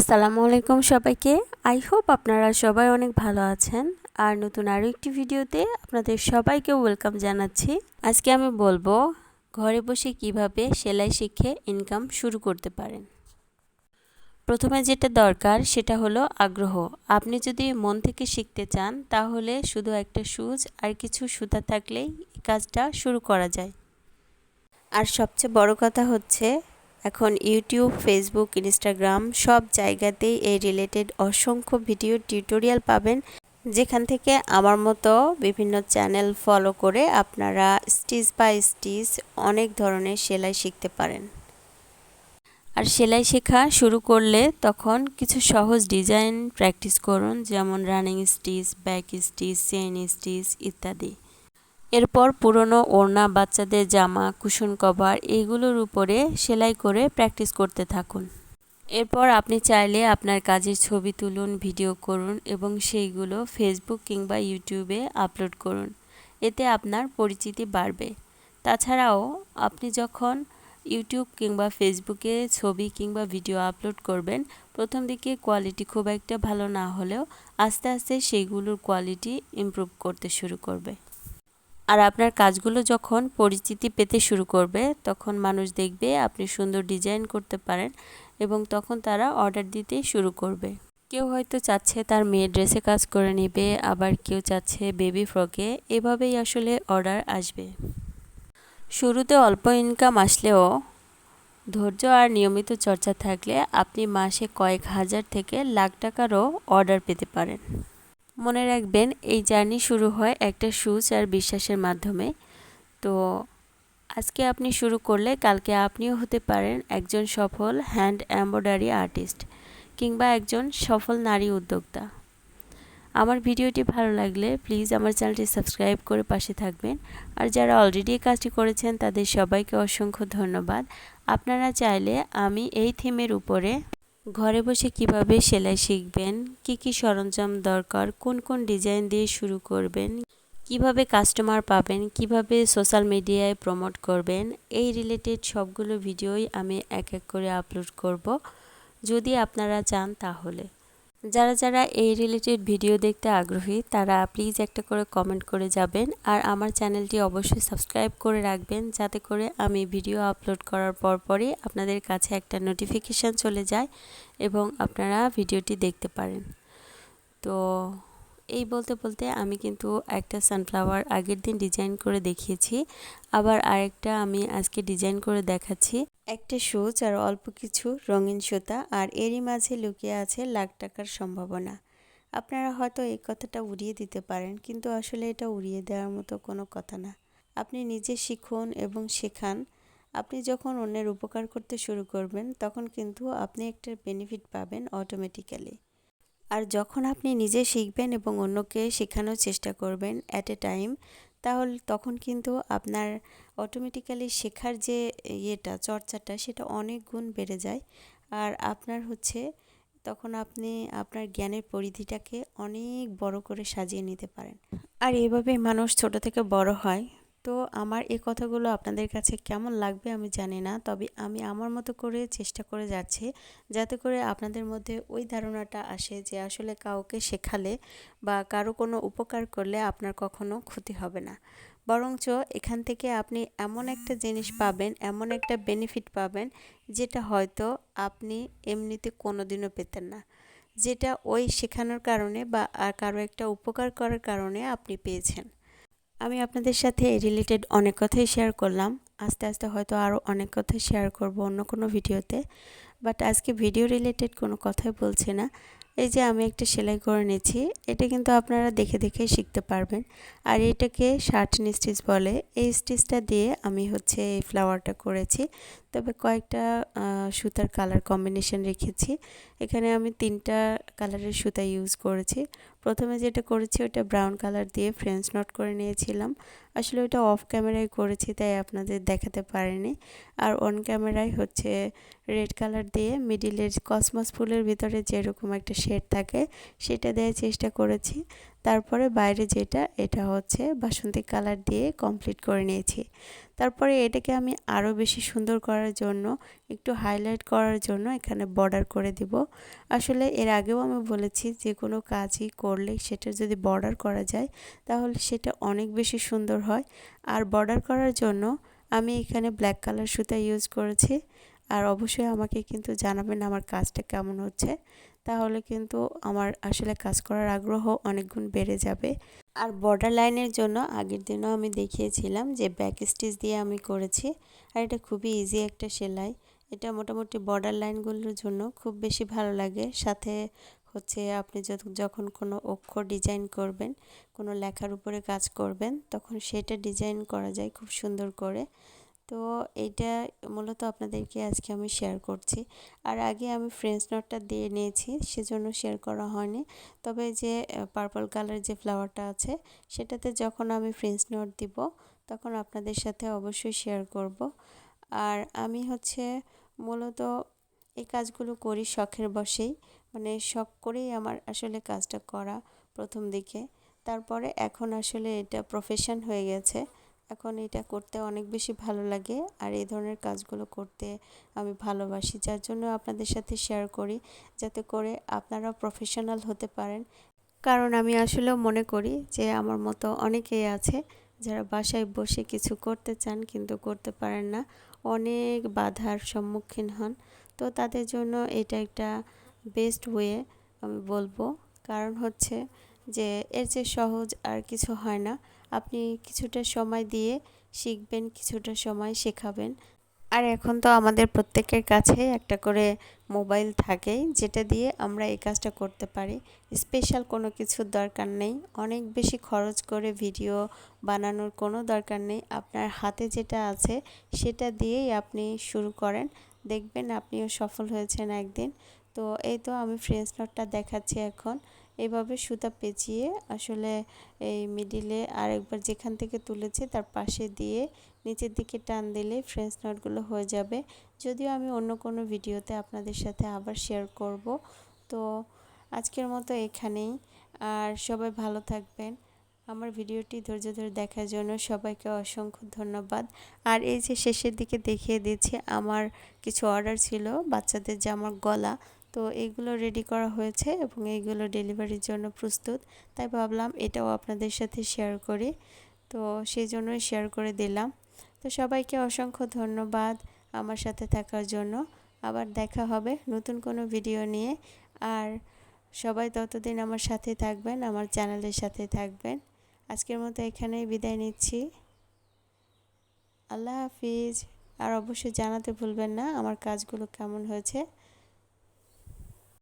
আসসালামু আলাইকুম সবাইকে। আই হোপ আপনারা সবাই অনেক ভালো আছেন। আর নতুন আরও একটি ভিডিওতে আপনাদের সবাইকে ওয়েলকাম জানাচ্ছি। আজকে আমি বলব, ঘরে বসে কীভাবে সেলাই শিখে ইনকাম শুরু করতে পারেন। প্রথমে যেটা দরকার, সেটা হলো আগ্রহ। আপনি যদি মন থেকে শিখতে চান, তাহলে শুধু একটা সুজ আর কিছু সুতা থাকলেই কাজটা শুরু করা যায়। আর সবচেয়ে বড় কথা হচ্ছে এখন ইউটিউব ফেসবুক ইনস্টাগ্রাম সব জায়গাতেই এই রিলেটেড অসংখ্য ভিডিও টিউটোরিয়াল পাবেন। যেখান থেকে আমার মতো বিভিন্ন চ্যানেল ফলো করে আপনারা স্টিচ বাই স্টিচ অনেক ধরনের সেলাই শিখতে পারেন। আর সেলাই শেখা শুরু করলে তখন কিছু সহজ ডিজাইন প্র্যাকটিস করুন, যেমন running stitch back stitch chain stitch ইত্যাদি। এরপর পুরনো ওড়না, বাচ্চাদের জামা, কুশন কভার এইগুলোর উপরে সেলাই করে প্র্যাকটিস করতে থাকুন। এরপর আপনি চাইলে আপনার কাজের ছবি তুলুন, ভিডিও করুন এবং সেইগুলো ফেসবুক কিংবা ইউটিউবে আপলোড করুন। এতে আপনার পরিচিতি বাড়বে। তাছাড়াও আপনি যখন ইউটিউব কিংবা ফেসবুকে ছবি কিংবা ভিডিও আপলোড করবেন, প্রথম দিকে কোয়ালিটি খুব একটা ভালো না হলেও আস্তে আস্তে সেইগুলোর কোয়ালিটি ইমপ্রুভ করতে শুরু করবে। আর আপনার কাজগুলো যখন পরিচিতি পেতে শুরু করবে, তখন মানুষ দেখবে আপনি সুন্দর ডিজাইন করতে পারেন এবং তখন তারা অর্ডার দিতে শুরু করবে। কেউ হয়তো চাচ্ছে তার মেয়ে ড্রেসে কাজ করে নেবে, আবার কেউ চাচ্ছে বেবি ফ্রকে। এভাবেই আসলে অর্ডার আসবে। শুরুতে অল্প ইনকাম আসলেও ধৈর্য আর নিয়মিত চর্চা থাকলে আপনি মাসে কয়েক হাজার থেকে লাখ টাকারও অর্ডার পেতে পারেন। মনে রাখবেন, এই জার্নি শুরু হয় একটা সুচ আর বিশ্বাসের মাধ্যমে। তো আজকে আপনি শুরু করলে কালকে আপনিও হতে পারেন একজন সফল হ্যান্ড এম্ব্রয়ডারি আর্টিস্ট কিংবা একজন সফল নারী উদ্যোক্তা। আমার ভিডিওটি ভালো লাগলে প্লিজ আমার চ্যানেলটি সাবস্ক্রাইব করে পাশে থাকবেন। আর যারা অলরেডি কাজটি করেছেন, তাদের সবাইকে অসংখ্য ধন্যবাদ। আপনারা চাইলে আমি এই থিমের উপরে ঘরে বসে কীভাবে সেলাই শিখবেন? কি কি সরঞ্জাম দরকার? কোন কোন ডিজাইন দিয়ে শুরু করবেন? কীভাবে কাস্টমার পাবেন? কীভাবে সোশ্যাল মিডিয়ায় প্রমোট করবেন? এই রিলেটেড সবগুলো ভিডিওই আমি এক এক করে আপলোড করব। যদি আপনারা চান তাহলে। যারা যারা এই রিলেটেড ভিডিও দেখতে আগ্রহী, তারা প্লিজ একটা করে কমেন্ট করে যাবেন। আর আমার চ্যানেলটি অবশ্যই সাবস্ক্রাইব করে রাখবেন, যাতে করে আমি ভিডিও আপলোড করার পর পরই আপনাদের কাছে একটা নোটিফিকেশান চলে যায় এবং আপনারা ভিডিওটি দেখতে পারেন। তো এই বলতে বলতে আমি কিন্তু একটা সানফ্লাওয়ার আগের দিন ডিজাইন করে দেখিয়েছি। আবার আরেকটা আমি আজকে ডিজাইন করে দেখাচ্ছি। একটা সুচ আর অল্প কিছু রঙিন সুতা আর এরই মাঝে লুকিয়ে আছে লাখ টাকার সম্ভাবনা। আপনারা হয়তো এই কথাটা উড়িয়ে দিতে পারেন, কিন্তু আসলে এটা উড়িয়ে দেওয়ার মতো কোনো কথা না। আপনি নিজে শিখুন এবং শেখান। আপনি যখন অন্যের উপকার করতে শুরু করবেন, তখন কিন্তু আপনি একটা বেনিফিট পাবেন অটোমেটিক্যালি আর যখন আপনি নিজে শিখবেন এবং অন্যকে শেখানোর চেষ্টা করবেন অ্যাট এ টাইম তাহলে তখন কিন্তু আপনার অটোমেটিক্যালি শেখার যে ইয়েটা, চর্চাটা, সেটা অনেক গুণ বেড়ে যায়। আর আপনার হচ্ছে তখন আপনি আপনার জ্ঞানের পরিধিটাকে অনেক বড় করে সাজিয়ে নিতে পারেন। আর এভাবে মানুষ ছোট থেকে বড় হয় তো আমার এই কথাগুলো আপনাদের কাছে কেমন লাগবে আমি জানি না, তবে আমি আমার মতো করে চেষ্টা করে যাচ্ছি যাতে করে আপনাদের মধ্যে ওই ধারণাটা আসে যে আসলে কাউকে শেখালে বা কারও কোনো উপকার করলে আপনার কখনো ক্ষতি হবে না। বরঞ্চ এখান থেকে আপনি এমন একটা জিনিস পাবেন, এমন একটা বেনিফিট পাবেন যেটা হয়তো আপনি এমনিতে কোনো দিনও পেতেন না। যেটা ওই শেখানোর কারণে বা আর কারও একটা উপকার করার কারণে আপনি পেয়েছেন। আমি আপনাদের সাথে রিলেটেড অনেক কথাই শেয়ার করলাম। আস্তে আস্তে হয়তো আরও অনেক কথা শেয়ার করব অন্য কোনো ভিডিওতে বাট আজকে ভিডিও রিলেটেড কোনো কথাই বলছে না। এই যে আমি একটা সেলাই করে নিয়েছি, এটা কিন্তু আপনারা দেখে দেখে শিখতে পারবেন। আর এটাকে শার্ট স্টিচ বলে, এই স্টিচটা দিয়ে আমি হচ্ছে এই ফ্লাওয়ারটা করেছি। তবে কয়েকটা সুতার কালার কম্বিনেশন রেখেছি। এখানে আমি তিনটা কালারের সুতা ইউজ করেছি। প্রথমে যেটা করেছি, ওটা ব্রাউন কালার দিয়ে ফ্রেঞ্চ নট করে নিয়েছিলাম। আসলে ওটা অফ ক্যামেরায় করেছি, তাই আপনাদের দেখাতে পারিনি। আর অন ক্যামেরায় হচ্ছে রেড কালার দিয়ে মিডিলের কসমস ফুলের ভিতরে যেরকম একটা শেড থাকে, সেটা দেওয়ার চেষ্টা করেছি। তারপরে বাইরে যেটা, এটা হচ্ছে বাসন্তী কালার দিয়ে কমপ্লিট করে নিয়েছি। তারপরে এটাকে আমি আরও বেশি সুন্দর করার জন্য, একটু হাইলাইট করার জন্য এখানে বর্ডার করে দিব। আসলে এর আগেও আমি বলেছি যে কোনো কাজই করলে সেটা যদি বর্ডার করা যায়, তাহলে সেটা অনেক বেশি সুন্দর হয়। আর বর্ডার করার জন্য আমি এখানে ব্ল্যাক কালার সুতা ইউজ করেছি। আর অবশ্যই আমাকে কিন্তু জানাবেন আমার কাজটা কেমন হচ্ছে। তাহলে কিন্তু আমার আসলে কাজ করার আগ্রহ অনেক গুণ বেড়ে যাবে। আর বর্ডার লাইনের জন্য আগের দিনও আমি দেখিয়েছিলাম যে ব্যাক স্টিচ দিয়ে আমি করেছি। আর এটা খুবই ইজি একটা সেলাই। এটা মোটামুটি বর্ডার লাইনগুলোর জন্য খুব বেশি ভালো লাগে। সাথে হচ্ছে আপনি যখন কোনো অক্ষর ডিজাইন করবেন, কোনো লেখার উপরে কাজ করবেন, তখন সেটা ডিজাইন করা যায় খুব সুন্দর করে। তো এইটা মূলত আপনাদেরকে আজকে আমি শেয়ার করছি। আর আগে আমি ফ্রেঞ্চ নটটা দিয়ে নিয়েছি, সেজন্য শেয়ার করা হয়নি। তবে যে পার্পল কালার যে ফ্লাওয়ারটা আছে, সেটাতে যখন আমি ফ্রেঞ্চ নট দিব, তখন আপনাদের সাথে অবশ্যই শেয়ার করব। আর আমি হচ্ছে মূলত এই কাজগুলো করি শখের বসেই মানে শখ করেই আমার আসলে কাজটা করা প্রথম দিকে। তারপরে এখন আসলে এটা প্রফেশন হয়ে গেছে। এখন এটা করতে অনেক বেশি ভালো লাগে আর এই ধরনের কাজগুলো করতে আমি ভালোবাসি, যার জন্য আপনাদের সাথে শেয়ার করি, যাতে করে আপনারাও প্রফেশনাল হতে পারেন। কারণ আমি আসলেও মনে করি যে আমার মতো অনেকেই আছে যারা বাসায় বসে কিছু করতে চান কিন্তু করতে পারেন না, অনেক বাধার সম্মুখীন হন। তো তাদের জন্য এটা একটা বেস্ট ওয়ে আমি বলব। কারণ হচ্ছে যে এর চেয়ে সহজ আর কিছু হয় না। আপনি কিছুটা সময় দিয়ে শিখবেন, কিছুটা সময় শেখাবেন। আর এখন তো আমাদের প্রত্যেকের কাছে একটা করে মোবাইল থাকেই যেটা দিয়ে আমরা এই কাজটা করতে পারি। স্পেশাল কোনো কিছুর দরকার নেই। অনেক বেশি খরচ করে ভিডিও বানানোর কোনো দরকার নেই। আপনার হাতে যেটা আছে, সেটা দিয়েই আপনি শুরু করেন। দেখবেন আপনিও সফল হয়েছেন একদিন। তো এই তো আমি ফ্রেঞ্চ নটটা দেখাচ্ছি এখন। এভাবে সুতা পেঁচিয়ে আসলে এই মিডিলে আর একবার যেখান থেকে তুলেছি তার পাশে দিয়ে নিচের দিকে টান দিলে ফ্রেঞ্চ নটগুলো হয়ে যাবে। যদিও আমি অন্য কোনো ভিডিওতে আপনাদের সাথে আবার শেয়ার করব। তো আজকের মতো এখানেই। আর সবাই ভালো থাকবেন। আমার ভিডিওটি ধৈর্য ধরে দেখার জন্য সবাইকে অসংখ্য ধন্যবাদ। আর এই যে শেষের দিকে দেখিয়ে দিচ্ছি, আমার কিছু অর্ডার ছিল বাচ্চাদের জামার গলা। তো এইগুলো রেডি করা হয়েছে এবং এইগুলো ডেলিভারির জন্য প্রস্তুত। তাই ভাবলাম এটাও আপনাদের সাথে শেয়ার করি। তো সেই জন্যই শেয়ার করে দিলাম। তো সবাইকে অসংখ্য ধন্যবাদ আমার সাথে থাকার জন্য। আবার দেখা হবে নতুন কোনো ভিডিও নিয়ে। আর সবাই ততদিন আমার সাথে থাকবেন, আমার চ্যানেলের সাথে থাকবেন। আজকের মতো এখানেই বিদায় নিচ্ছি। আল্লাহ হাফিজ। আর অবশ্যই জানাতে ভুলবেন না আমার কাজগুলো কেমন হয়েছে।